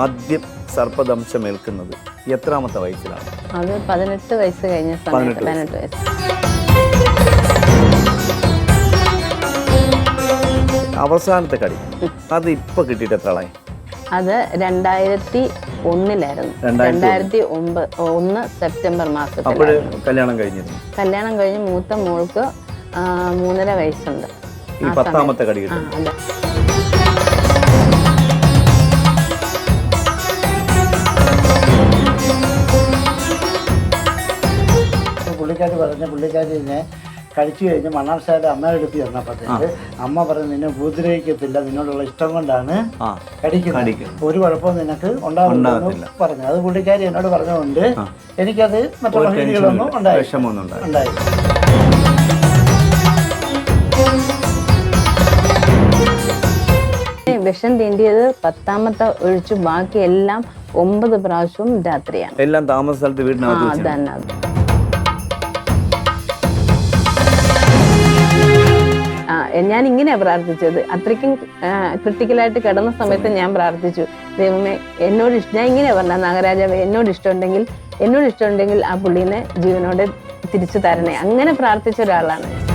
ആദ്യം സർപ്പദംശം ഏൽക്കുന്നത് എത്രാമത്തെ വയസ്സിലാണ്? അത് പതിനെട്ട് വയസ്സ് കഴിഞ്ഞ സമയത്ത് പതിനെട്ട് വയസ്സ്. അവസാനത്തെ കടി അത് ഇപ്പൊ കിട്ടിയിട്ട് എത്ര ആളായി അത് രണ്ടായിരത്തി ഒന്നിലായിരുന്നു. രണ്ടായിരത്തി ഒമ്പ ഒമ്പത് ഒന്ന് സെപ്റ്റംബർ മാസത്തിൽ കല്യാണം കഴിഞ്ഞിരുന്നു? കല്യാണം കഴിഞ്ഞ് മൂത്ത മോൾക്ക് മൂന്നര വയസ്സുണ്ട്. പത്താമത്തെ കടി കിട്ടും. പുള്ളിക്കാരി പറഞ്ഞ പുള്ളിക്കാരി ഇതിനെ കഴിച്ചു കഴിഞ്ഞ് മണ്ണാർശാല അമ്മ എടുത്ത് തന്നപ്പോഴത്തേക്ക് അമ്മ പറഞ്ഞു നിന്നെ ഉപദ്രവിക്കത്തില്ല നിന്നോടുള്ള ഇഷ്ടം കൊണ്ടാണ് കടിക്കുന്നത് ഒരു കുഴപ്പവും നിനക്ക് ഉണ്ടാവില്ലെന്ന് പറഞ്ഞു. അത് പുള്ളിക്കാരി എന്നോട് പറഞ്ഞതുകൊണ്ട് എനിക്കത് മറ്റുള്ള രീതികളൊന്നും ഉണ്ടായി വിഷം തീണ്ടിയത് പത്താമത്തെ ഒഴിച്ചു ബാക്കി എല്ലാം ഒമ്പത് പ്രാവശ്യവും രാത്രിയാണ്. എല്ലാം താമസ സ്ഥലത്ത് വീടിനകത്ത് വെച്ച് ഞാൻ ഇങ്ങനെ പ്രാർത്ഥിച്ചത്. അത്രയ്ക്കും ക്രിട്ടിക്കലായിട്ട് കിടന്ന സമയത്ത് ഞാൻ പ്രാർത്ഥിച്ചു. ദൈവമേ എന്നോട് ഇഷ്ടം ഞാൻ ഇങ്ങനെ പറഞ്ഞ നാഗരാജാവ് എന്നോട് ഇഷ്ടമുണ്ടെങ്കിൽ എന്നോട് ഇഷ്ടമുണ്ടെങ്കിൽ ആ പുള്ളീനെ ജീവനോടെ തിരിച്ചു തരണേ. അങ്ങനെ പ്രാർത്ഥിച്ച ഒരാളാണ്.